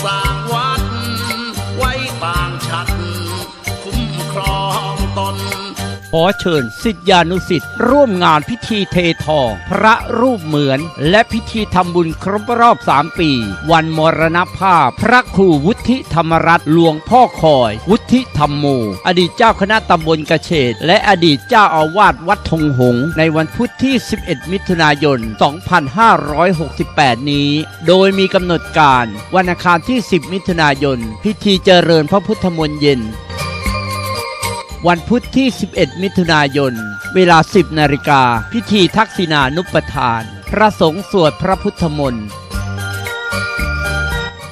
someone. ขอเชิญสิทธิานุสิทธิ์ร่วมงานพิธีเททอง พระรูปเหมือน และพิธีทำบุญครบรอบ 3 ปี วันมรณภาพ พระครูวุฒิธรรมรัตน์หลวงพ่อคอย วุฒิธรรมโม อดีตเจ้าคณะตำบลกระเฉดและอดีตเจ้าอาวาสวัดธงหง ในวันพุธที่ 11 มิถุนายน 2568 นี้ โดยมีกำหนดการ วันอังคารที่ 10 มิถุนายน พิธีเจริญพระพุทธมนต์เย็น วันพุธที่ 11 มิถุนายน เวลา 10 นาฬิกา พิธีทักษิณานุปทาน พระสงฆ์สวดพระพุทธมนต์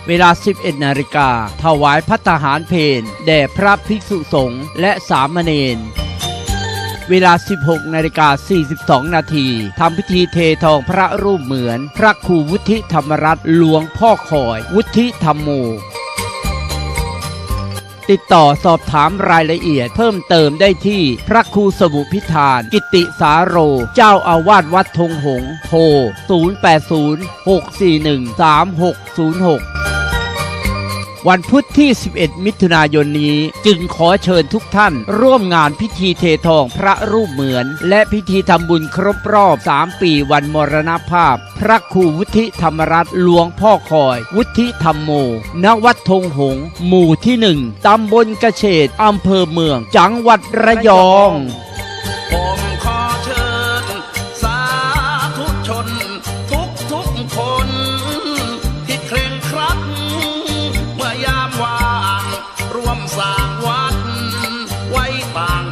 เวลา 11 นาฬิกา ถวายพัฒหารเพนแด่พระภิกษุสงฆ์และสามเณรเวลา 16 นาฬิกา 42 นาทีทำพิธีเททองพระรูปเหมือน พระครูวุฒิธรรมรัตน์หลวงพ่อคอย วุฒิธรรมโม ติดต่อสอบถามรายละเอียด เพิ่มเติมได้ที่พระครูสมุพิธาน กิติสาโร เจ้าอาวาสวัดธงหงโทร 0806413606 วันพุธที่ 11 มิถุนายนนี้ จึงขอเชิญทุกท่าน ร่วมงานพิธีเททองพระรูปเหมือน และพิธีทำบุญครบรอบ 3 ปีวันมรณภาพ พระครูวุฒิธรรมรัตน์หลวงพ่อคอย วุฒิธรรมโม ณ วัดธงหง หมู่ที่หนึ่งตำบลกระเฉดอำเภอเมือง จังหวัดระยอง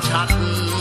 Schatten